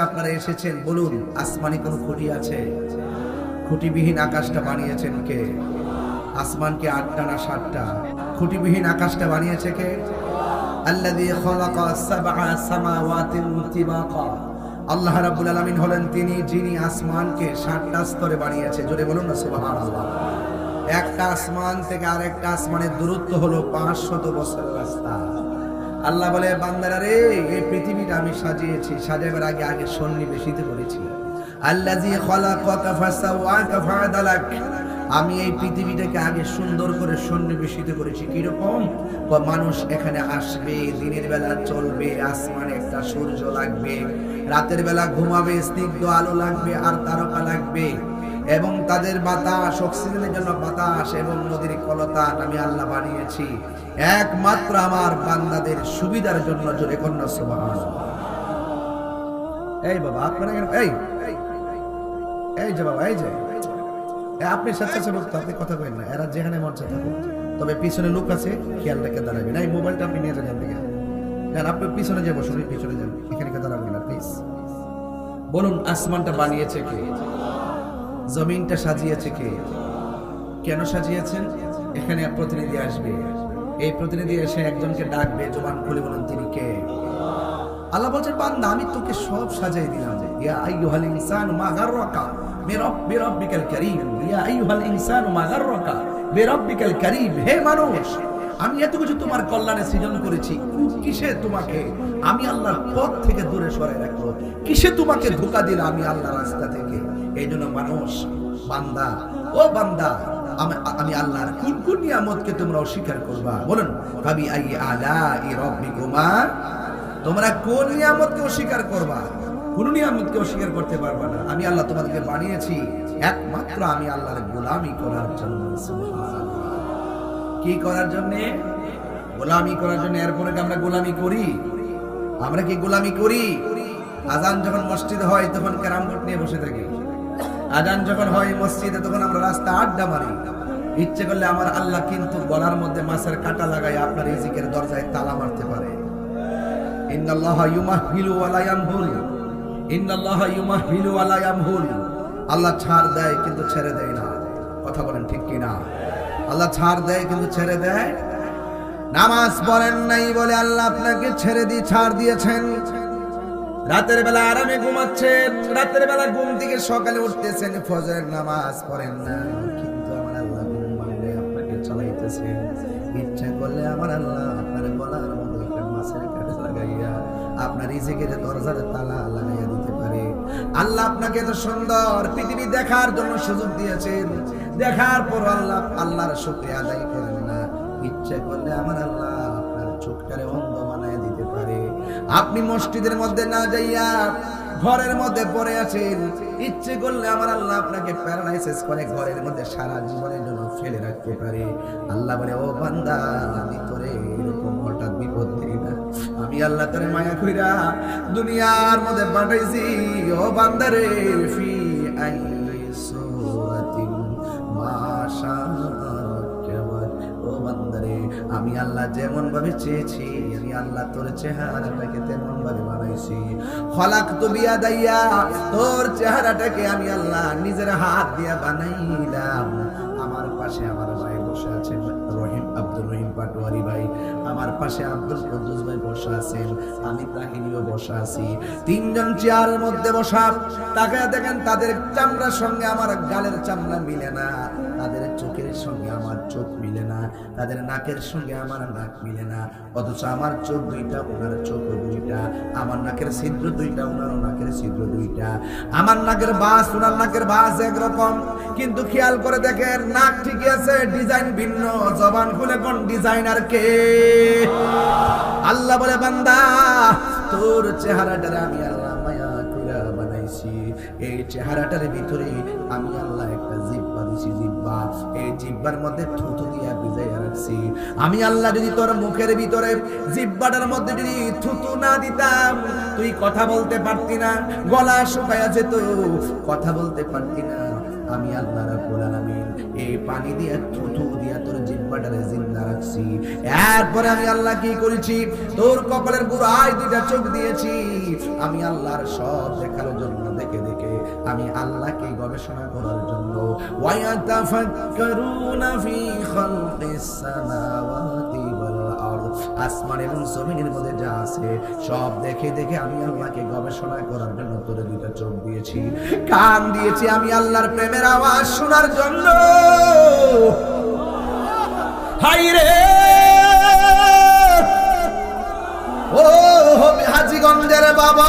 আপনারা এসেছেন, বলুন, আসমানি খুঁটি আছে? খুঁটিবিহীন আকাশটা বানিয়েছেন কে? আসমানকে আটটা না সাতটা? খুঁটিবিহীন আকাশটা বানিয়েছে কে? আল্লাহ রাব্বুল আলামিন হলেন তিনি, যিনি আসমানকে সাতটা স্তরে বানিয়েছে। জোরে বলুন না, সুবহানাল্লাহ। একটা আসমান থেকে আরেকটা আসমানের দূরত্ব হলো পাঁচশত বছর রাস্তা। আল্লাহ বলে, বান্দারা রে, এই পৃথিবীটা আমি সাজিয়েছি, সাজাবার আগে আগে সন্নিবেশিত করেছি। ফাদালাক আমি এই পৃথিবীটাকে আগে সুন্দর করে সন্নিবেশিত করেছি। কীরকম? মানুষ এখানে আসবে, দিনের বেলা চলবে, আসমানে একটা, সূর্য লাগবে, রাতের বেলা ঘুমাবে, স্নিগ্ধ আলো লাগবে, আর তারকা লাগবে। এবং তাদের বাতাস, অক্সিজেনের জন্য বাতাস এবং নদীর কলতান আমি আল্লাহ বানিয়েছি। একমাত্র আমার বান্দাদের সুবিধার জন্য, জোরে কন্যা সুবহান। এই বাবা, আপনারা এখানে- এই এই যে বাবা, এই যে। আপনি স্বেচ্ছাসেবক তো আপনি কথা কইন না, এরা যেখানে মঞ্চে থাকুন তবে পিছনে লোক আছে, খেয়াল রেখে দাঁড়াবেন। এই মোবাইলটা আপনি নিয়ে এখান থেকে। যান আপনি পিছনে যাব শুনি পিছনে যান। এখানে দাঁড়াবেন না প্লিজ বলুন, আসমানটা বানিয়েছে কে? জমিনটা সাজিয়েছে কে? কেন সাজিয়েছেন? এখানে এক প্রতিনিধি আসবে। এই প্রতিনিধি এসে একজনকে ডাকবে, জবান খুলে বলেন, তিনি কে? আল্লাহ বলছেন, বান্দা, আমি তোকে সব সাজাই দিলাম। ইয়া আইয়ুহাল ইনসান মা গাররাকা বিরব, বিরব্বিকাল কারীম। ইয়া আইয়ুহাল ইনসান মা গাররাকা বিরব্বিকাল কারীম। হে মানুষ, আমি এত কিছু তোমার কল্যাণে সৃজন করেছি। কিসে তোমাকে? আমি আল্লাহর পথ থেকে দূরে সরে রাখব। কিসে তোমাকে ধোকা দিল আমি আল্লাহর রাস্তা থেকে? এই জন্য মানুষ, বান্দা, ও বান্দা, আমি আল্লাহর কোন কোন নিয়ামতকে তোমরা অস্বীকার করবা? বলুন ভাবি আই আলা ই রব্বিকুমা, তোমরা কোন নিয়ামতকে অস্বীকার করবা? কোন নিয়ামতকে অস্বীকার করতে পারবা না। আমি আল্লাহ তোমাদেরকে বানিয়েছি, একমাত্র আমি আল্লাহর গোলামি করার জন্য। কি করার জন্য? গোলামি করার জন্য, এরপরে আমরা গোলামি করি? আমরা কি গোলামি করি? আজান যখন মসজিদে হয়, তখন ক্যারাম বোর্ড নিয়ে বসে থাকি। আজান যখন হয় মসজিদে, তখন আমরা রাস্তা আড্ডা মারি। ইচ্ছে করলে আমার আল্লাহ কিন্তু গলার মধ্যে মাছের কাটা লাগাই আপনার রিজিকের দরজায় তালা মারতে পারে। আল্লাহ ছাড় দেয় কিন্তু ছেড়ে দেয় না। কথা বলেন ঠিক কি না আল্লাহ ছাড় দেয় কিন্তু ছেড়ে দেয় নামাজ পড়েন নাই বলে আল্লাহ আপনাকে ছেড়ে দিয়ে ছাড় দিয়েছেন। রাতের বেলা আরামে ঘুমাচ্ছেন, রাতের বেলা ঘুম থেকে সকালে উঠতেছেন, ফজরের নামাজ পড়েন না। ইচ্ছা করলে আমার আল্লাহ আপনার একটা মাছের কাটে লাগাইয়া আপনার দরজার তালা লাগাইয়া দিতে পারে। আল্লাহ আপনাকে এত সুন্দর পৃথিবী দেখার জন্য সুযোগ দিয়েছেন। দেখার পর আল্লাহ আল্লাহর শুকরিয়া আদায় করেন। না ইচ্ছা করলে আমার আল্লাহ আপনার চোখটারে অন্ধ বানায় দিতে পারে। আপনি মসজিদের মধ্যে না যাইয়া ঘরের মধ্যে পড়ে আছেন, ইচ্ছে করলে আমার আল্লাহ আপনাকে প্যারালাইসিস করে ঘরের মধ্যে সারা জীবনের জন্য ফেলে রাখতে পারে। আল্লাহ বলে, ও বান্দা, আমি তোরে এরকম হঠাৎ বিপদ দিই না। আমি আল্লাহ তোরে মায়া কইরা দুনিয়ার মধ্যে পাঠাইছি। ও বান্দারে ফি আই আমি আল্লাহ যেমন ভাবে চেয়েছি, আমি আল্লাহ তোর চেহারাটাকে তেমন ভাবে বানাইছি। খলাক তো বিয়া দাইয়া, তোর চেহারাটাকে আমি আল্লাহ নিজের হাত দিয়া বানাইলাম। আমার পাশে আমার ভাই বসে আছেন, রহিম আব্দুল রহিম পাটোয়ারি ভাই। আমার পাশে আব্দুল কুদ্দুস ভাই বসে আছেন, আমি তাহিনীও বসে আছি। তিনজন চেয়ারের মধ্যে বসা তাকে দেখেন তাদের চামড়ার সঙ্গে আমার গালের চামড়া মিলে না। চোখের সঙ্গে আমার চোখ মিলে না, তাদের নাকের সঙ্গে আমার নাক মিলে না, অথচ আমার চোখ দুইটা, ওনার চোখ দুইটা, আমার নাকের ছিদ্র দুইটা ওনার নাকের ছিদ্র দুইটা। আমার নাকের বাস, ওনার নাকের বাস একরকম, কিন্তু খেয়াল করে দেখেন নাক ঠিকই আছে, ডিজাইন ভিন্ন, জবান খুলে কোন ডিজাইনার কে? আল্লাহ বলে, বান্দা, তোর চেহারাটারে আমি আল্লাহ চেহারাটার ভিতরে আমি আল্লাহ একটা জিব্বা দিছি, জিব্বা। এই জিব্বার মধ্যে থুতু দিয়া ভিজাইয়া রাখছি। আমি আল্লাহ যদি তোর মুখের ভিতরে জিব্বাটার মধ্যে যদি থুতু না দিতাম, তুই কথা বলতে পারতি না, গলা শুকায়া যেত। কথা বলতে পারতি না। আমি আল্লাহ রাব্বুল আলামিন এই পানি দিয়ে থুথু দিয়া তোর জিব্বাটারে জিন্দা রাখছি। এরপরে আমি আল্লাহ কি করেছি? তোর কপালের বুড়ায় দুইটা চোখ দিয়েছি। আমি আল্লাহর সব দেখার জন্য আমি আল্লাহকে গবেষণা করার জন্য। আসমান এবং জমিনের মধ্যে যা আছে, সব দেখে দেখে আমি আল্লাহকে গবেষণা করার জন্য দুইটা চোখ দিয়েছি। কান দিয়েছি আমি আল্লাহর প্রেমের আওয়াজ শোনার জন্য। হাই রে! ও হাজিগঞ্জের বাবা!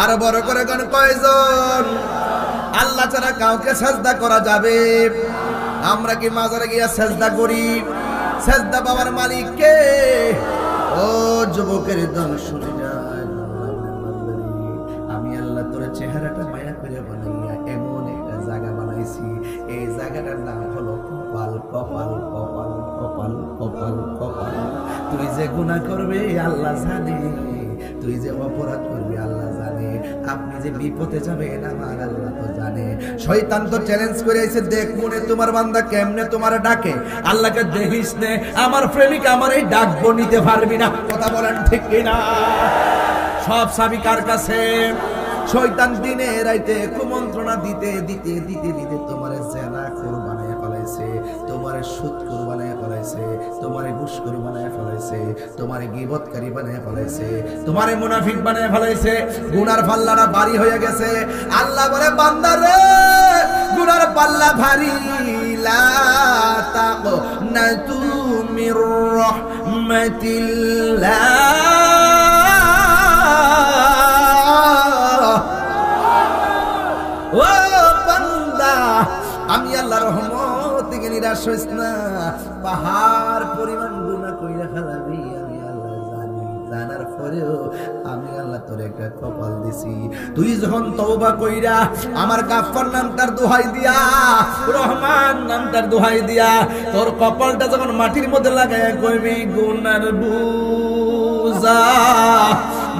আর বড় করে কোন কয়জন? আল্লাহ ছাড়া কাউকে সেজদা করা যাবে। আমরা কি মাজারে গিয়া সেজদা করি? সেজদা বাবার মালিক কে? ও যুবকের দল শুনে আমি আল্লাহ তোর চেহারাটা মায়া করে বানাইয়া এমন একটা জায়গা বানাইছি। এই জায়গাটার নাম হলো কপাল কপাল কপাল কপাল কপাল কপাল। তুই যে গুনাহ করবে, আল্লাহ জানে। তুই যে অপরাধ করবি, আল্লাহ জানে। আপনি যে বিপদে যাবেন, আমার আল্লাহ তো জানে। শয়তান তো চ্যালেঞ্জ করে এসে দেখ মনে তোমার বান্দা কেমনে তোমার ডাকে। আল্লাহকে দেখিস নে, আমার প্রেমিক আমার এই ডাকবো, নিতে পারবি না। কথা বলেন ঠিক কিনা? সব সাবি কার কাছে? শয়তান দিনে রাইতে কুমন্ত্রণা দিতে দিতে দিতে দিতে তোমার জেনা খুর বানায় ফেলাইছে, তোমার সুদ খুর বানায় ফেলাইছে, তোমার ঘুষ খুর বানায় ফেলাইছে, তোমার গিবতকারী বানায় ফেলাইছে, তোমার মুনাফিক বানায় ফেলাইছে, গুনার পাল্লাটা ভারী হয়ে গেছে। আল্লাহ বলে, বান্দা রে, গুনার পাল্লা ভারী। লা তাকনাতু মির রাহমাতিল্লাহ। নিরাশ হইস না পাহাড় পরিমাণ গুণা কইরা আমি আল্লাহ জানি। জানার পরেও আমি আল্লাহ তোর একটা কপাল দিছি। তুই যখন কইরা আমার দোহাই দিয়া, রহমান নাম তার দোহাই দিয়া, তোর কপালটা যখন মাটির মধ্যে লাগায় কইবি, গুনার বুজা,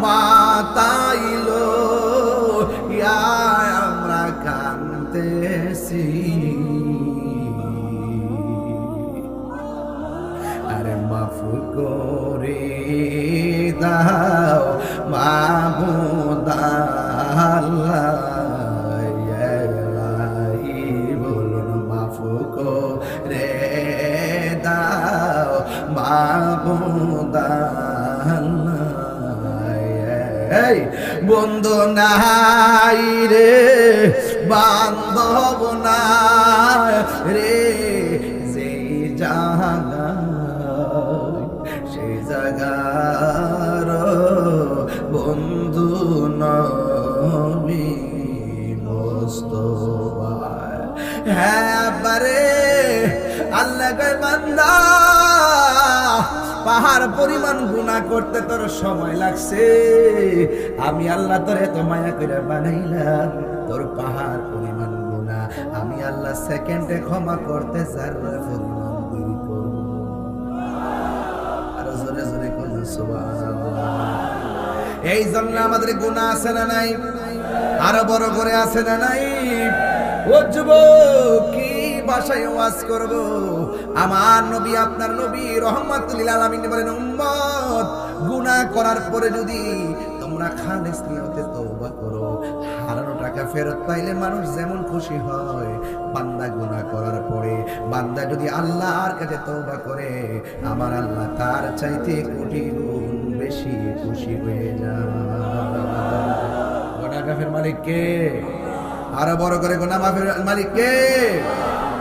মাতাইলো, ইয়া দাও মাহমুদাল্লাহ বলুন মাফ করে দাও এই বন্ধু নাই রে বান্ধব না রে। পাহাড় পরিমাণ গুণা করতে তোর সময় লাগছে। আমি আল্লাহ তোর এত মায়া করে বানাইলাম, তোর পাহাড় পরিমাণ গুণা আমি আল্লাহ সেকেন্ডে ক্ষমা করতে চার এই জন্য আমাদের গুণা আছে না নাই? আরও বড় করে আছে না নাই? ও যুবক, কি ভাষায় ওয়াজ করব। আমার নবী, আপনার নবী রহমাতুল আলামিন বলেন, উম্মত, গুনাহ করার পরে যদি তোমরা খালেস নিয়তে তওবা করো, হারানো টাকা ফেরত পাইলে মানুষ যেমন খুশি হয়, বান্দা গুনাহ করার পরে, বান্দা যদি আল্লাহর কাছে তওবা করে, আমার আল্লাহ তার চাইতে কোটি গুণ বেশি খুশি হয়ে যায়। গোনা কাফের মালিক কে? আরও বড় করে গোনা মাফের মালিক কে?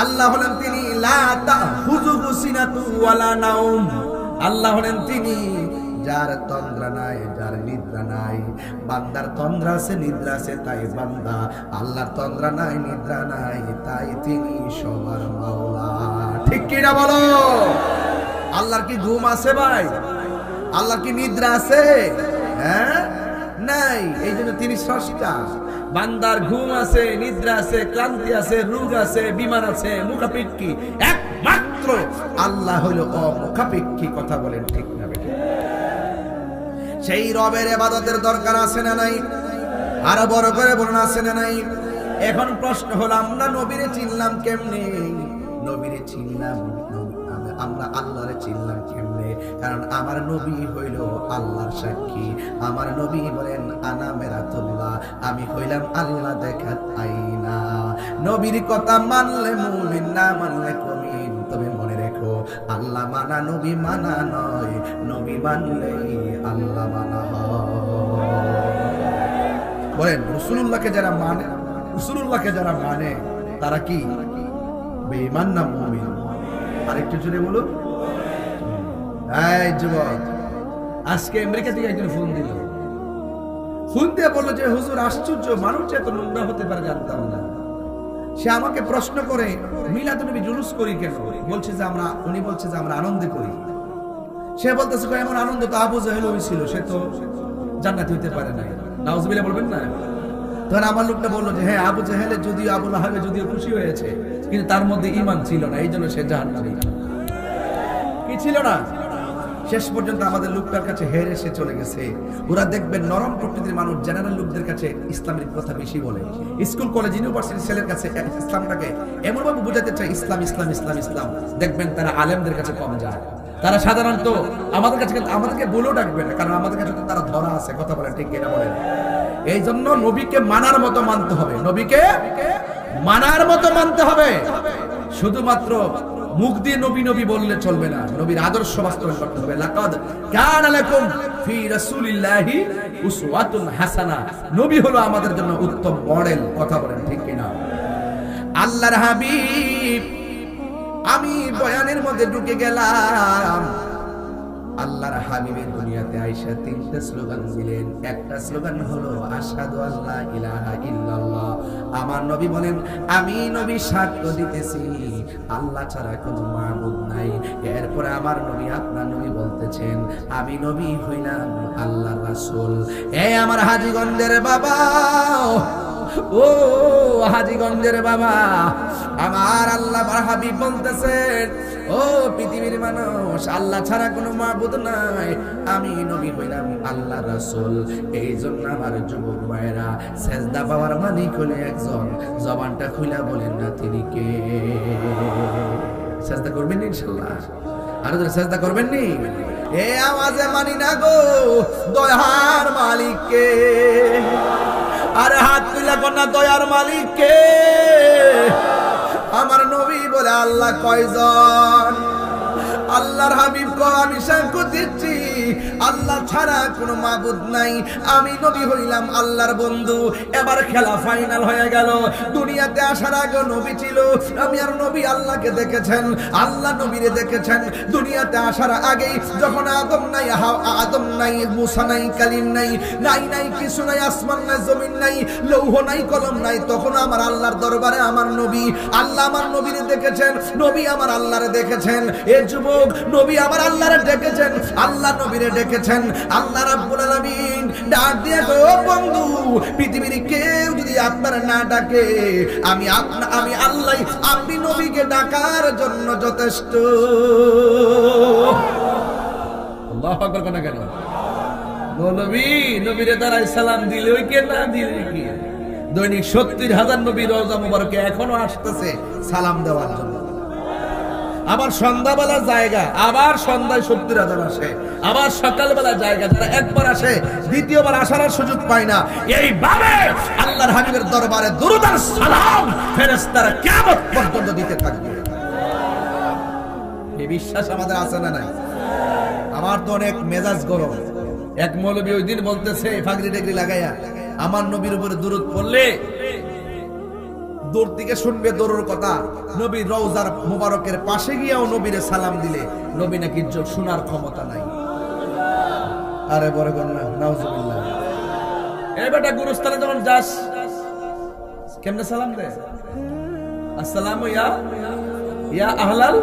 আল্লাহ হলেন তিনি আল্লাহ হলেন তিনি, যার তন্দ্রা নাই, যার নিদ্রা নাই। বান্দার তন্দ্রা আছে, নিদ্রা আছে, তাই বান্দা। আল্লাহর তন্দ্রা নাই, নিদ্রা নাই, তাই তিনি সবার মাওলা। ঠিক কিনা বলো? আল্লাহর কি ঘুম আছে ভাই? আল্লাহর কি নিদ্রা আছে? হ্যাঁ? নাই এই জন্য তিনি স্রষ্টা। বান্দার ঘুম আছে, নিদ্রা আছে, ক্লান্তি আছে, রোগ আছে, বিমান আছে, মুখাপেক্ষী। একমাত্র আল্লাহ হলো অমুখাপেক্ষী, কথা বলেন ঠিক না? সেই রবের এবাদতের দরকার আছে না নাই? আরও বড় করে বলুন, আছে না নাই? এখন প্রশ্ন হলো, আমরা নবীরে চিনলাম কেমনে? নবীরে চিনলাম আমরা- আল্লাহরে চিনলাম কেমনে? কারণ আমার নবী হইল আল্লাহর সাক্ষী। আমার নবী বলেন, আনা মেরা মেরাতুল্লাহ, আমি হইলাম আল্লাহ দেখাত আইনা। নবীর কথা মানলে মুমিন, না মানলে কমিন। তবে মনে রেখো, আল্লাহ মানা, নবী মানা নয়। নবী মানলে আল্লাহ মানা বলেন রসুল্লাহকে যারা মানে রসুল্লাহকে যারা মানে তারা কি? বেঈমান না মুমিন? আরেকটু জুড়ে বলুন। যুবক, আজকে আমেরিকা থেকে একজন ফোন দিল। ফোন দিয়ে বলল যে, হুজুর, আশ্চর্য, মানুষ এত নোংরা হতে পারে জানতাম না। সে আমাকে প্রশ্ন করে মিলাদুনবী জুলুস করি কেন? বলছে যে, আমরা উনি বলছে যে, আমরা আনন্দে করি। সে বলতেছে এমন আনন্দ তো আবু জাহেল হয়েছিল, সে তো জান্নাত হইতে পারে নাই। নাউজুবিল্লাহ বলবেন না? তখন আমার লোকটা বলল যে হ্যাঁ আবু জাহেলে যদিও আবু লাহাবে যদিও খুশি হয়েছে, কিন্তু তার মধ্যে ইমান ছিল না এই জন্য সে জাহান্নামী কি ছিল না? শেষ পর্যন্ত আমাদের লোকটার কাছে হেরে সে চলে গেছে। ওরা দেখবেন নরম প্রকৃতির মানুষ, জেনারেল লোকদের কাছে ইসলামের কথা বেশি বলে। স্কুল, কলেজ ইউনিভার্সিটি ছেলের কাছে ইসলামটাকে এমন ভাবে বোঝাতে চায়, ইসলাম ইসলাম ইসলাম ইসলাম। দেখবেন তারা আলেমদের কাছে কম যায়। তারা সাধারণত আমাদের কাছে আমাদেরকে বলেও ডাকবে না, কারণ আমাদের কাছে তারা ধরা আছে, কথা বলে ঠিক কিনা বলেন। এই জন্য নবীকে মানার মতো মানতে হবে। নবীকে মানার মতো মানতে হবে। শুধুমাত্র মুখ দিয়ে নবী নবী বললে চলবে না। নবীর আদর্শ বাস্তবায়ন করতে হবে। লাকাদ কানা লাকুম ফি রাসূলিল্লাহি উসওয়াতুন হাসানা। নবী হলো আমাদের জন্য উত্তম মডেল, কথা বলেন ঠিক কি না আল্লাহর হাবিব, আমি বয়ানের মধ্যে ঢুকে গেলাম। আল্লাহর হাবিবের দুনিয়াতে আইসা তিনটা স্লোগান দিলেন। একটা স্লোগান হলো আসাদু আল্লাহ ইলাহা ইল্লাল্লাহ। আমার নবী বলেন, আমি নবী সাক্ষ্য দিতেছি। আল্লাহ ছাড়া কোনো মাবুদ নাই। এরপরে আমার নবী, আপনার নবী বলতেছেন, আমি নবী হইলাম আল্লাহ রাসূল। এ আমার হাজীগঞ্জের বাবা, ও হাজীগঞ্জের বাবা, আমার আল্লাহ হাবিব বলতেছেন ও পৃথিবীর মানুষ, আল্লাহ ছাড়া কোনো মাবুদ নাই। আমি নবী হইলাম আল্লাহ রাসূল। এই জন্য আমার যুবক ভাইরা সেজদা পাওয়ার মালিক হলে একজন। জবানটা খুলে বলেন না তিনি কে? সেজদা করবেন ইনশাআল্লাহ আরও ধরে সেজদা করবেন নি? এ আওয়াজে মানি না গো, দয়ার মালিককে আরে হাত তুলে কন্যা দয়ার মালিককে আমার নবী বলে আল্লাহ কয়জন? আল্লাহর হাবিব কো আমি সাক্ষ্য দিচ্ছি। আল্লাহ ছাড়া কোনো মাবুদ নাই। আমি নবী হইলাম আল্লাহর বন্ধু। এবার খেলা ফাইনাল হয়ে গেল। দুনিয়াতে আসার আগে নবী ছিল। আমি আর নবী আল্লাহকে দেখেছেন। আল্লাহ নবীরে দেখেছেন। দুনিয়াতে আসার আগেই যখন আদম নাই হা- আদম নাই, মুসা নাই, কালিম নাই নাই নাই, কিছু নাই, আসমান নাই, জমিন নাই, লৌহ নাই, কলম নাই, তখন আমার আল্লাহর দরবারে আমার নবী, আল্লাহ আমার নবীরে দেখেছেন, নবী আমার আল্লাহরে দেখেছেন। এ যুবক নবী আমার আল্লাহরে ডেকেছেন, আল্লাহ নবীরে ডেকেছেন, আল্লাহ রাব্বুল আলামিন ডাক দিয়ে ও বন্ধু, পৃথিবীর কেউ যদি আপনার না ডাকে, আমি আপনা, আমি আল্লাহ, আপনি নবীকে ডাকার জন্য যথেষ্ট। আল্লাহ আকবার কোনা? কেন নবী, নবীরে দ্বারাই সালাম দিলে ওই কে, না দিলে কি? দৈনিক সত্তর হাজার নবী রোজা মুবারকে এখনও আসতেছে সালাম দেওয়ার জন্য। আবার সন্ধ্যাবেলা জায়গা, আবার সন্ধ্যায় সত্তর হাজার আসে, আবার সকালবেলা জায়গা, যারা একবার আসে, দ্বিতীয়বার আসার আর সুযোগ পায় না। এইভাবে আল্লাহর হাবিবের দরবারে দুরুদার সালাম ফেরেশতারা কিয়ামত পর্যন্ত দিতে থাকবে। এই বিশ্বাস আমাদের আছে না নাই? আমার তো অনেক মেজাজ গরম। এক মৌলবী ওই দিন বলতেছে ফাগরি টেগরি লাগাইয়া, আমার নবীর উপরে দূরত পড়লে দূর থেকে শুনবে দৌড়ের কথা। নবী রওজার মুবারকের পাশে গিয়াও নবীরে সালাম দিলে নবী নাকি শোনার ক্ষমতা নাই। আরে বড় কন্যা নাউজুবিল্লাহ। এই বেটা গুরুস্থানে যখন যাস, কেমনে সালাম দে? আসসালামু ইয়া ইয়া আহলাল?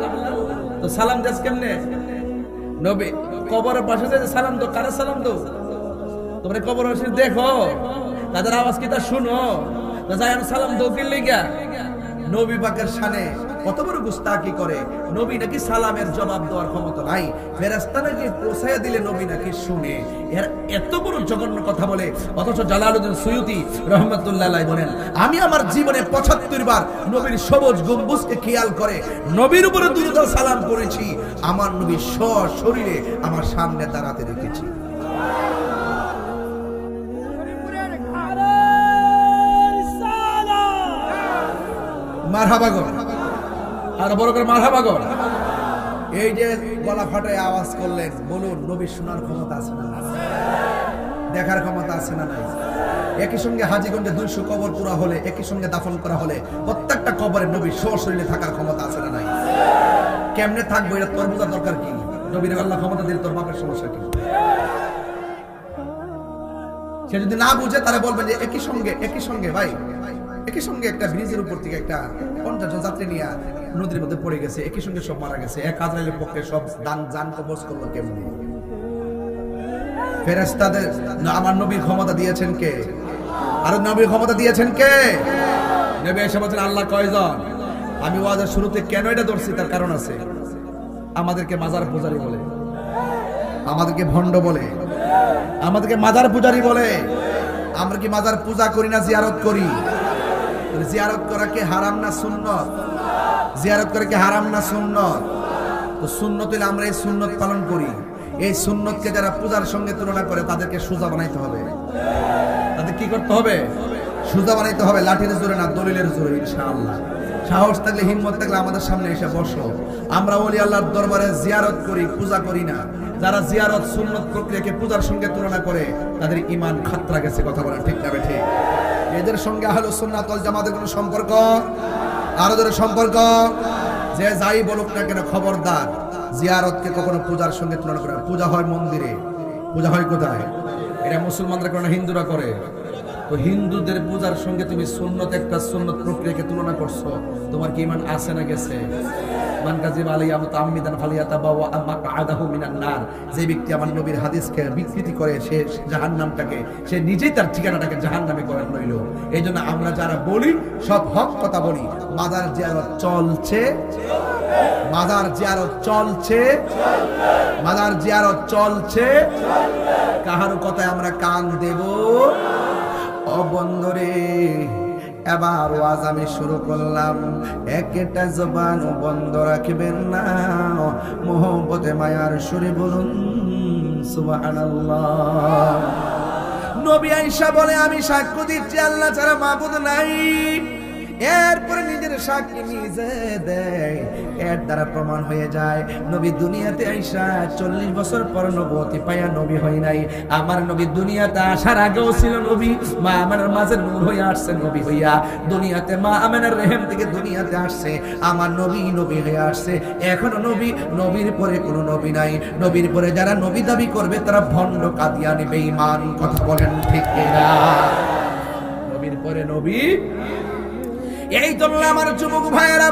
তো সালাম দেস কেমনে? নবী, কবরের পাশে যে সালাম দো কারে সালাম দো তোমরা কবর দেখো, তাদের আওয়াজ কি তা শুনো? আমি সালাম দো কি লিগা নবী পাকের শানে কত বড় গুস্তাকি করে। নবী নাকি সালামের জবাব দেওয়ার ক্ষমতা নাই। ফেরেশতা নাকি পৌঁছায়া দিলে নবী নাকি শুনে। এর এত বড় জঘন্য কথা বলে। অথচ জালালউদ্দিন সুয়ুতি রহমতুল্লাহ বলেন, আমি আমার জীবনে 75 বার নবীর সবুজ গম্বুজকে খেয়াল করে নবীর উপরে দুরুদ সালাম করেছি। আমার নবী স্ব শরীরে আমার সামনে দাঁড়াতে রেখেছি মারহাবা গো। আর বড় করে মারহাবা গো। এই যে গলা ফাটায় আওয়াজ করলেন, বলুন, নবী শোনার ক্ষমতা আছে না দেখার ক্ষমতা আছে না নাই? একই সঙ্গে হাজিগঞ্জে দুইশো কবর পুরা হলে, একই সঙ্গে দাফন করা হলে, প্রত্যেকটা কবরে নবী শরীরে থাকার ক্ষমতা আছে না নাই? কেমনে থাকব? এটা তোর বোঝার দরকার কি? নবীর আল্লাহ ক্ষমতা দিলে তোর বাপের সমস্যা কি? সে যদি না বুঝে, তাহলে বলবেন যে একই সঙ্গে একই সঙ্গে, ভাই। একই সঙ্গে একটা ব্রিজের উপর থেকে একটা পঞ্চাশ জন যাত্রী নিয়ে নদীর মধ্যে পড়ে গেছে, একই সঙ্গে সব মারা গেছে। এক আজরাইলের পক্ষে সব দান জান কবজ করল কেমনি? ফেরেস্তাদের আমার নবীর ক্ষমতা দিয়েছেন কে? আর, নবীর ক্ষমতা দিয়েছেন কে? এসে বলছেন, আল্লাহ কয়জন? আমি ওয়াজের শুরুতে কেন এটা ধরছি? তার কারণ আছে। আমাদেরকে মাজার পূজারি বলে। আমাদেরকে ভণ্ড বলে। আমাদেরকে মাজার পূজারি বলে। আমরা কি মাজার পূজা করি না, জিয়ারত করি? জিয়ারত করা কি হারাম না সুন্নত? জিয়ারত করা কি হারাম না সুন্নত? তো সুন্নত হলে আমরা এই সুন্নত পালন করি। এই সুন্নতকে যারা পূজার সঙ্গে তুলনা করে, তাদেরকে সোজা বানাইতে হবে। তাদের কি করতে হবে? সোজা বানাইতে হবে, লাঠির জোরে না, দলিলের জোরে, ইনশাআল্লাহ। সাহস থাকলে, হিম্মত থাকলে আমাদের সামনে এসে বসো। আমরা ওলি আল্লাহর দরবারে জিয়ারত করি, পূজা করি না। যারা জিয়ারত সুন্নত প্রক্রিয়াকে পূজার সঙ্গে তুলনা করে, তাদের ইমান খাতরা গেছে, কথা বলা ঠিক না ঠিক এদের সঙ্গে আহলে সুন্নাত ওয়াল জামাতের কোনো সম্পর্ক? আরও সম্পর্ক? যে যাই বলুক না কেন, খবরদার। জিয়ারতকে কখনো পূজার সঙ্গে তুলনা করে পূজা হয় মন্দিরে। পূজা হয় কোথায়? এটা মুসলমানরা করে না, হিন্দুরা করে। তো হিন্দুদের পূজার সঙ্গে তুমি সুন্নত, একটা সুন্নত প্রক্রিয়াকে তুলনা করছ। তোমার কি ইমান আছে না গেছে? মান কাজিব আলাইয়া মুতাআম্মিদান ফালিয়াতাবাওয়া মাকআদাহু মিনান নার। যে ব্যক্তি আমার নবীর হাদিসকে বিকৃতি করে, সে জাহান্নামটাকে, সে নিজেই তার ঠিকানাটাকে জাহান্নামে করে লইল এই জন্য আমরা যারা বলি, সব হক কথা বলি। মাদার জিয়ারত চলছে। মাদার জিয়ারত চলছে। মাদার জিয়ারত চলছে। কাহার কথায় আমরা কান দেব? ও বন্ধুরে। এবার ওয়াজ আমি শুরু করলাম। একটা জবান বন্ধ রাখবেন না। মোহব্বতে, মায়ার সুরে বলুন, সুবহানাল্লাহ। নবী আয়েশা বলে, আমি সাক্ষ্য দিচ্ছি, আল্লাহ ছাড়া মাবুদ নাই। এরপরে নিজের সাক্ষী নিজে দেয়। এর দ্বারা প্রমাণ হয়ে যায়, নবী দুনিয়াতে আইসা চল্লিশ বছর পর নবতী পায়া নবী হয় নাই। আমার নবী দুনিয়াতে আসার আগেও ছিল নবী, মা আমার মাঝে নূর হয়ে আসছে, নবী হইয়া। দুনিয়াতে মা আমেনার রেহেম থেকে দুনিয়াতে আসছে, আমার নবী নবী হয়ে আসছে। এখনও নবী, নবীর পরে কোনো নবী নাই। নবীর পরে যারা নবী দাবি করবে, তারা ভণ্ড কাদিয়ানি বেঈমান কথা বলেন ঠিক কিনা? নবীর পরে নবী এই জন্য আমার যুবক ভাইয়েরা,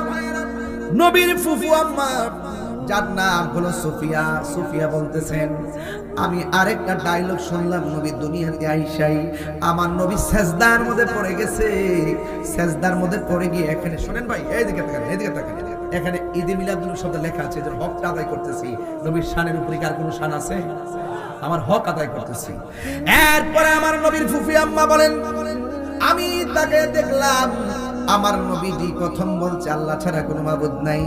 নবীর ফুফু আম্মা, যার নাম হলো সুফিয়া সুফিয়া বলতেছেন, আমি আরেকটা ডায়লগ শুনলাম নবী দুনিয়াতে আইসাই, আমার নবী সেজদার মধ্যে পড়ে গেছে, সেজদার মধ্যে পড়ে গিয়ে এখানে শোনেন ভাই, এইদিকে তাকান এইদিকে তাকান, এখানে ঈদে মিলাদুল শব্দ লেখা আছে যে হকটা আদায় করতেছি, নবীর শানের উপরে কার কোনো শান আছে? আমার হক আদায় করতেছি। এরপরে আমার নবীর ফুফি আম্মা বলেন, আমি তাকে দেখলাম আমার নবীজি প্রথম বলছে আল্লাহ ছাড়া কোনো মাবুদ নাই।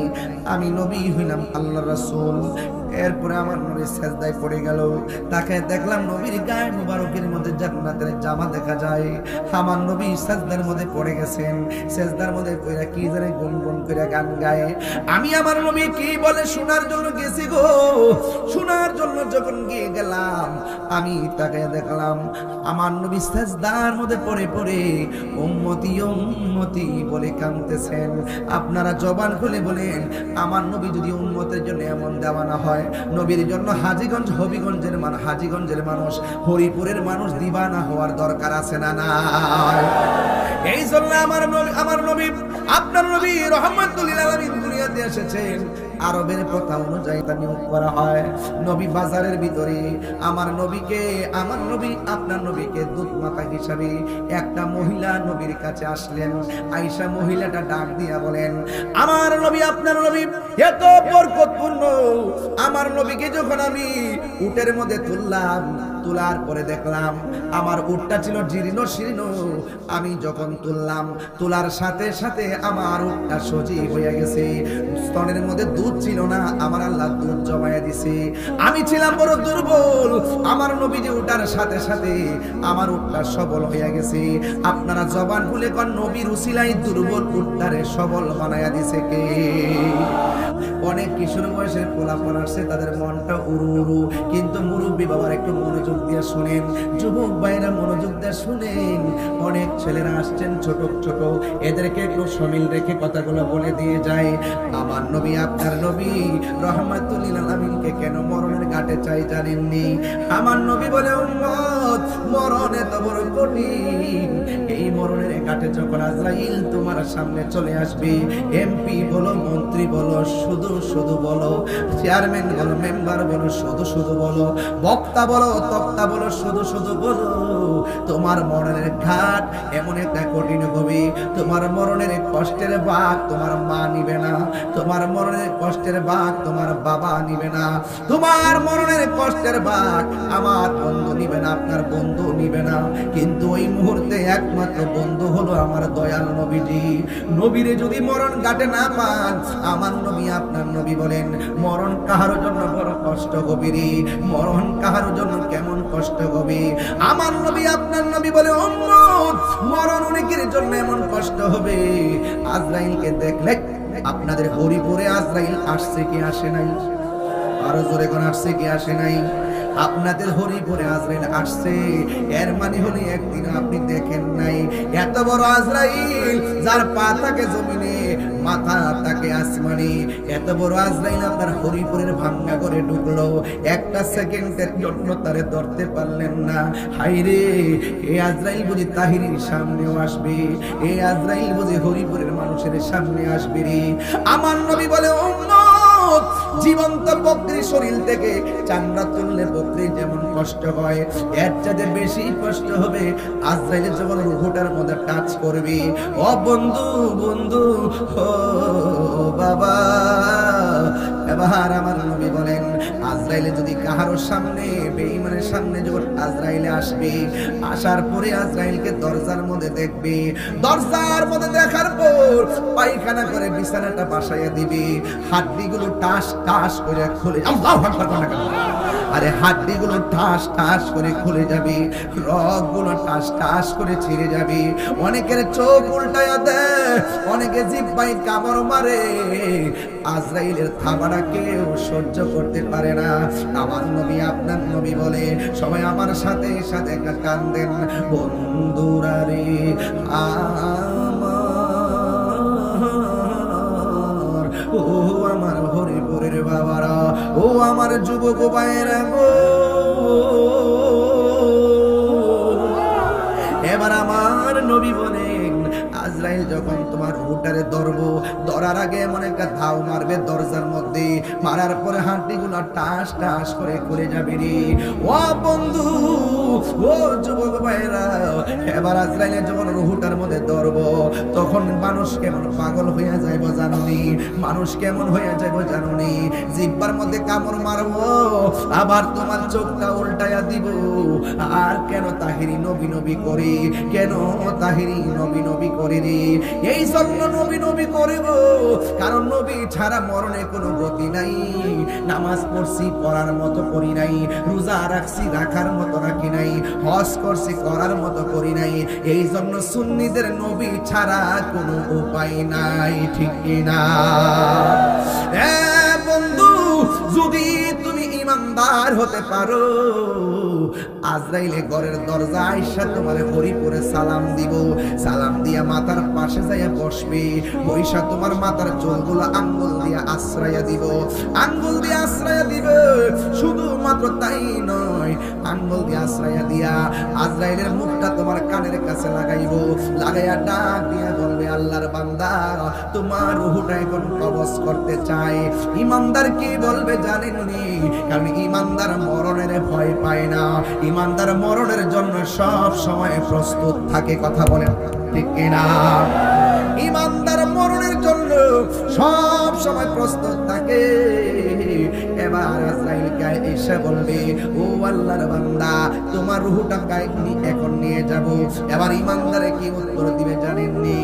আমি নবী হইলাম আল্লাহ রাসূল। এরপরে আমার নবী সেজদায় পড়ে গেল। তাকে দেখলাম নবীর গায়ে মুবারকের মধ্যে জান্নাতের জামা দেখা যায়। আমার নবী সেজদার মধ্যে পড়ে গেছেন। সেজদার মধ্যে কইরা কি জানে গুনগুন কইরা গান গায়। আমি আমার নবী কি বলে শোনার জন্য গেছি গো? শোনার জন্য যখন গিয়ে গেলাম, আমি তাকে দেখলাম, আমার নবী সেজদার মধ্যে পড়ে পড়ে উম্মতি উম্মতি বলে কাঁদতেছেন। আপনারা জবান খুলে বলেন, আমার নবী যদি উম্মতের জন্য এমন দেওয়া না হয়। নবীর জন্য হাজিগঞ্জ, হবিগঞ্জের মানুষ হাজিগঞ্জের মানুষ, হরিপুরের মানুষ দিবানা হওয়ার দরকার আছে না না এই জন্য আমার নবী আমার নবী, আপনার নবী রহমতুল্লিল আলামিন দুনিয়াতে এসেছেন। আরবের প্রথা অনুযায়ী তা নিয়োগ করা হয়। নবী বাজারের ভিতরে আমার নবীকে, আমার নবী আপনার নবীকে দুধ মাতা হিসাবে একটা মহিলা নবীর কাছে আসলেন। আইসা মহিলাটা ডাক দিয়া বলেন, আমার নবী, আপনার নবী এত বরকতপূর্ণ। আমার নবীকে যখন আমি উটের মধ্যে তুললাম, তোলার পরে দেখলাম আমার উটটা ছিল জীর্ণ শীর্ণ। আমি যখন তুললাম, তোলার সাথে সাথে আমার উটটা সজীব হয়ে গেছে। স্তনের মধ্যে দুধ ছিল না, আমার আল্লাহ দুধ জমায়া দিছে। আমি ছিলাম বড় দুর্বল, আমার নবী যে উঠার সাথে সাথে আমার উঠটা সবল হইয়া গেছে। আপনারা জবান খুলে কন, নবীর উসিলাই দুর্বল উঠটারে সবল বানায়া দিছে কে? অনেক কিশোর বয়সের পোলাপন আসছে, তাদের মনটা উড়ু উড়ু কিন্তু মুরব্বী বাবার একটু মনোযোগ দিয়ে শুনেন। যুবক ভাইরা মনোযোগ দিয়ে শুনেন। অনেক ছেলেরা আসছেন ছোট ছোট। এদেরকে একটু সমিল রেখে কথাগুলো বলে দিয়ে যায়। আমার নবী, আপনার নবী রহমাতুল্লিল আলামিনকে কেন মরণের ঘাটে চাই জানেননি? আমার নবী বলে উম্মত মরণ এত বড় কঠিন। এই মরণের ঘাটে যখন আজরাইল তোমার সামনে চলে আসবে এমপি বলো, মন্ত্রী বলো, শুধু শুধু বলো চেয়ারম্যান বলো মেম্বার বলো, শুধু শুধু বলো, বক্তা বলো, তক্তা বলো, শুধু শুধু বলো। তোমার মরণের ঘাট এমন একটা কঠিন হবে। তোমার মরণের কষ্টের বাঘ তোমার মা নিবে না। তোমার মরণের কষ্টের বাঘ তোমার বাবা নিবে না। তোমার মরণের কষ্টের বাঘ আমার বন্ধু নিবে না, আপনার বন্ধু নিবে না। কিন্তু ওই মুহূর্তে একমাত্র বন্ধু হলো আমার দয়াল নবীজি। নবীরে যদি মরণ কাটে না পান, আমার নবী আপনার নবী বলেন, মরণ কাহার জন্য বড় কষ্ট গভীরি মরণ কাহার জন্য কেমন কষ্ট হবে? আমার নবী আপনার নবী বলে মরণ অনেকের জন্য এমন কষ্ট হবে। আজরাইলকে দেখলে আপনাদের হরিপুরে আজরাইল আসছে কি আসে নাই? আরও জোরে কোন আসছে কি আসে নাই? আপনাদের হরিপুরে আজরাইল আসছে। এর মানে হলে একদিন আপনি দেখেন নাই। এত বড় আজরাইল, যার পা থাকে জমিনে মাথা তাকে আসমানি। এত বড় আজরাইল আপনার হরিপুরের ভাঙ্গা করে ঢুকলো। একটা সেকেন্ডের জন্য তারে ধরতে পারলেন না। হাইরে এ আজরাইল বুঝি তাহিরির সামনেও আসবে। এ আজরাইল বুঝি হরিপুরের মানুষের সামনে আসবে রে। আমার নবী বলে উম্মত জীবন্ত বকরির শরীর থেকে চামড়া তুললে বকরির যেমন কষ্ট হয়, এর চাইতে বেশি কষ্ট হবে আজরাইলের যখন রুহুটার মধ্যে টাচ করবে। ও বন্ধু বন্ধু, ও বাবা, এবার আমার নবী বলেন আজরাইলে যদি কাহারো সামনে, বেঈমানের সামনে যখন আজরাইলে আসবে, আসার পরে আজরাইলকে দরজার মধ্যে দেখবে। দরজার মধ্যে দেখার পর পায়খানা করে বিছানাটা বাসাইয়া দিবে। হাড্ডিগুলো টাস টাস করে খুলে। আল্লাহু আকবার আরে হাড্ডিগুলো ঠাস ঠাস করে খুলে যাবে, রগগুলো ঠাস ঠাস করে ছিঁড়ে যাবে। অনেকের চোখ উল্টায়া দেয়, অনেকে জিব্বাই কামড় মারে। আজরাইলের থাবাটা কেউ সহ্য করতে পারে না। আমার নবী আপনার নবী বলে, সবাই আমার সাথে সাথে একটা কান্দেন। বন্ধুরা রে আমার হরিপুরের বাবারা, ও আমার যুবক ভাইয়েরা এবার আমার নবী বলেন, আজরাইল যখন তোমার হুটারে ধরবো, ধরার আগে এমন একটা ধাও মারবে দরজার মধ্যে, মারার পরে হাড্ডিগুলো টাস টাস করে খুলে যাবে রে। ও বন্ধু আবার তোমার চোখটা দিব। আর কেন তাহিরি নবী নবী করে? কেন তাহিরি নবী নবী রে এই জন্য নবী নবী করে কারণ নবী ছাড়া মরণে কোনো গতি নাই। নামাজ পড়ছি, পড়ার মতো করি নাই। রোজা রাখছি, রাখার মতো রাখি নাই। হজ করছি করার মতো করি নাই। এই জন্য সুন্নিদের নবী ছাড়া কোনো উপায় নাই, ঠিক না? বন্ধু, যদি তুমি ইমানদার হতে পারো আজরাইলে ঘরের দরজা আইসা তোমার সালাম দিব। সালাম দিয়া পাশে যাইয়া বসবে। বৈশা তোমার আঙ্গুল দিয়া আশ্রয়া দিব। আঙ্গুল শুধুমাত্র তাই নয়, আঙ্গুল আশ্রয়া দিয়া আজরাইলের মুখটা তোমার কানের কাছে লাগাইব। লাগাইয়া ডাক দিয়া বলবে, আল্লাহর বান্দা, তোমার রুহুটা এখন কবজ করতে চায়। ইমানদার কি বলবে জানেননি, কারণ ইমানদার মরণের ভয় পায় না। ইমানদার মরণের জন্য সব সময় প্রস্তুত থাকে কথা বলেন, ঠিক কিনা? ইমানদার মরণের জন্য সব সময় প্রস্তুত থাকে। এবার আজরাইলকে এসে বলবে, ও আল্লাহর বান্দা, তোমার রুহুটা এখন নিয়ে যাব। এবার ইমানদারে কি উত্তর দিবে জানেননি?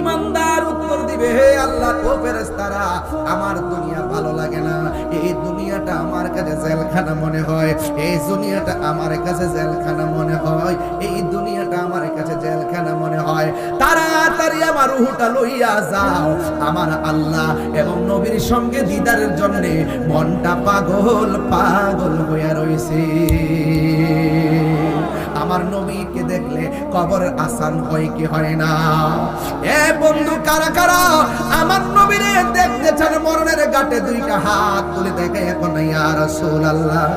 ইমানদার উত্তর দিবে, হে আল্লাহ, ও ফেরেশতারা, আমার দুনিয়া ভালো লাগে না। এই দুনিয়াটা আমার কাছে জেলখানা মনে হয়। এই দুনিয়াটা আমার কাছে জেলখানা মনে হয়। এই দুনিয়াটা আমার কাছে জেলখানা মনে হয়। তাড়াতাড়ি আমার রুহুটা লইয়া যাও। আমার আল্লাহ এবং নবীর সঙ্গে দিদারের জন্য মনটা পাগল পাগল হইয়া রইছে। আমার নবীকে দেখলে কবর আসান হয় কি হয় না? এ বন্ধু, কারা কারা আমার নবীরে দেখতে চান মরণের গাটে দুইটা হাত তুলে দেখে, এখন ইয়া রাসূলুল্লাহ।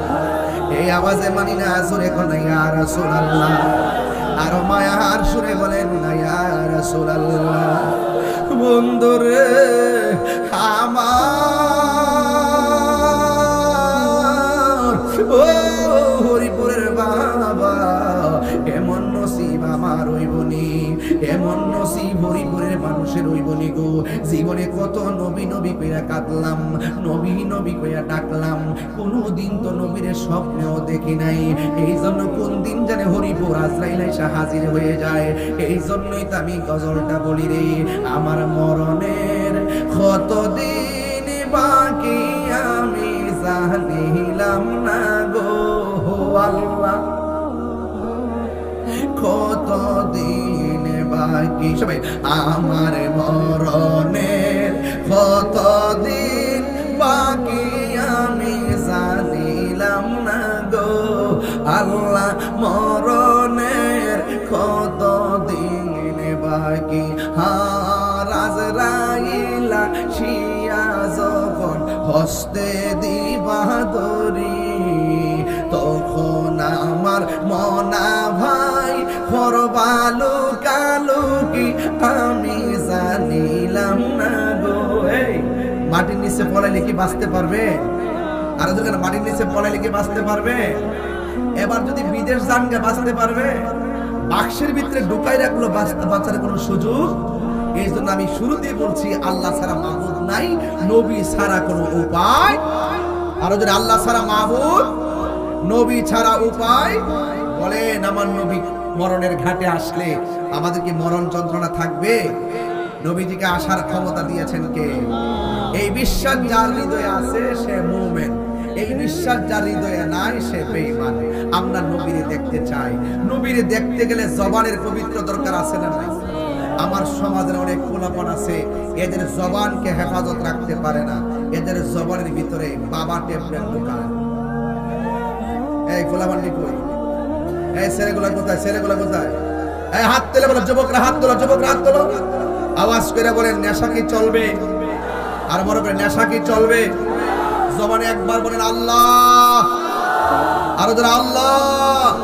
এই আওয়াজে মানি না, সুরে এখন ইয়া রাসূলুল্লাহ। আরও মায়ার সুরে বলেন না, ইয়া রাসূলুল্লাহ। বন্ধুরে আমার, ও হরিপুরের হইবনি এমন নসিব হরিপুরের মানুষের হইবনি গো। জীবনে কত নবী নবী কইরা কাঁদলাম, নবী নবী কইরা ডাকলাম। কোনদিন তো নবীর স্বপ্নেও দেখি নাই। এই জন্য কোন দিন জানে হরিপুর আজরাইল এসে হাজির হয়ে যায়। এই জন্যই তো আমি গজলটা বলি রে, আমার মরণের কতদিন বাকি আমি জানিলাম না। বাকি সবাই? আমার মরণের কতদিন বাকি আমি জানিলাম না গো। আল্লাহ মরণের কতদিন বাকি? হারাজ রাইলা শিয়া যখন হস্তে দিবাদরি, তখন আমার আমি জানিলাম না গো। এই, মাটির নিচে পড়াইলে কি বাঁচতে পারবে? আর যখন মাটির নিচে পড়াইলে কি বাঁচতে পারবে? এবার যদি বিদেশ যান গে বাঁচতে পারবে বাক্সের ভিতরে ঢুকাই রাখল বাঁচতে বাঁচার কোনো সুযোগ? এই জন্য আমি শুরুতেই বলছি আল্লাহ ছাড়া মাহবুদ নাই নবী ছাড়া কোনো উপায়। আর যদি আল্লাহ ছাড়া মাহবুদ নবী ছাড়া উপায়। বলেন আমার নবী, মরণের ঘাটে আসলে আমাদের কি মরণ যন্ত্রণা থাকবে? নবীজিকে আসার ক্ষমতা দিয়েছেন কে? এই বিশ্বাস যার হৃদয়ে আছে, সে মুভমেন্ট এই বিশ্বাস যার হৃদয়ে নাই, সে বেঈমান। আমরা নবীরে দেখতে চাই। নবীরে দেখতে গেলে জবানের পবিত্র দরকার আছে না নাই? আমার সমাজের অনেক কোলাপন আছে, এদের জবানকে হেফাজত রাখতে পারে না। এদের জবানের ভিতরে বাবা টেবলেট ঢোকায় এই কোলাপান্ডি কই? এই ছেলেগুলা কোথায়? ছেলেগুলা কোথায়? এই হাত যুবকরা হাত তোলো, যুবকরা হাত তোলো। আওয়াজ করে বলেন নেশা কি চলবে? আর মনে করে, নেশা কি চলবে? জবানে একবার বলেন, আল্লাহ। আরও যারা আল্লাহ।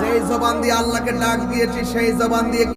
যেই জবান দিয়ে আল্লাহকে ডাক দিয়েছি, সেই জবান দিয়ে